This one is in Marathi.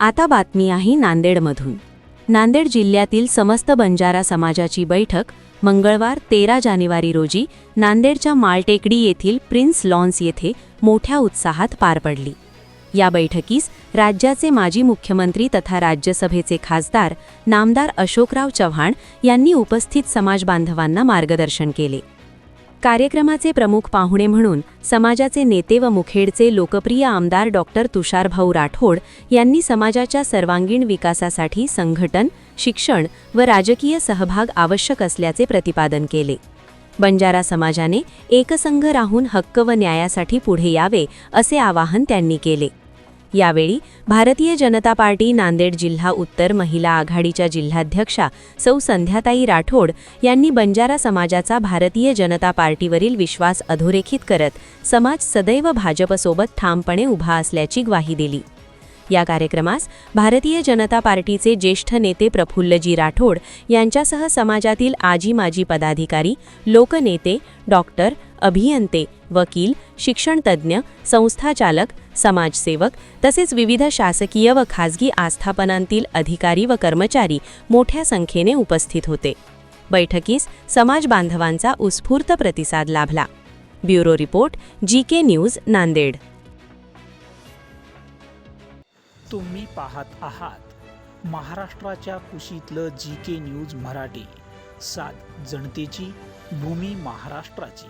आता बातमी आहे नांदेडमधून. नांदेड जिल्ह्यातील समस्त बंजारा समाजाची बैठक मंगळवार तेरा जानेवारी रोजी नांदेडच्या माळटेकडी येथील प्रिन्स लॉन्स येथे मोठ्या उत्साहात पार पडली. या बैठकीस राज्याचे माजी मुख्यमंत्री तथा राज्यसभेचे खासदार नामदार अशोकराव चव्हाण यांनी उपस्थित समाजबांधवांना मार्गदर्शन केले. कार्यक्रमाचे प्रमुख पाहुणे म्हणून समाजाचे नेते व मुखेडचे लोकप्रिय आमदार डॉक्टर तुषारभाऊ राठोड यांनी समाजाच्या सर्वांगीण विकासासाठी संघटन शिक्षण व राजकीय सहभाग आवश्यक असल्याचे प्रतिपादन केले. बंजारा समाजाने एकसंघ राहून हक्क व न्यायासाठी पुढे यावे असे आवाहन त्यांनी केले. यावेळी भारतीय जनता पार्टी नांदेड जिल्हा उत्तर महिला आघाडीच्या जिल्हाध्यक्षा सौ संध्याताई राठोड यांनी बंजारा समाजाचा भारतीय जनता पार्टीवरील विश्वास अधोरेखित करत समाज सदैव भाजपसोबत ठामपणे उभा असल्याची ग्वाही दिली. या कार्यक्रमास भारतीय जनता पार्टीचे ज्येष्ठ नेते प्रफुल्लजी राठोड यांच्यासह समाजातील आजी माजी पदाधिकारी लोकनेते डॉक्टर अभियंते वकील शिक्षणतज्ज्ञ संस्थाचालक समाजसेवक तसेच विविध शासकीय व खासगी आस्थापनांतील अधिकारी व कर्मचारी मोठ्या संख्येने उपस्थित होते. बैठकीस समाज बांधवांचा उत्स्फूर्त प्रतिसाद लाभला. Bureau report G K news Nanded. तुम्ही पाहत आहात महाराष्ट्राच्या कुशीतलं जी के न्यूज मराठी. सात जनतेची भूमी महाराष्ट्राची.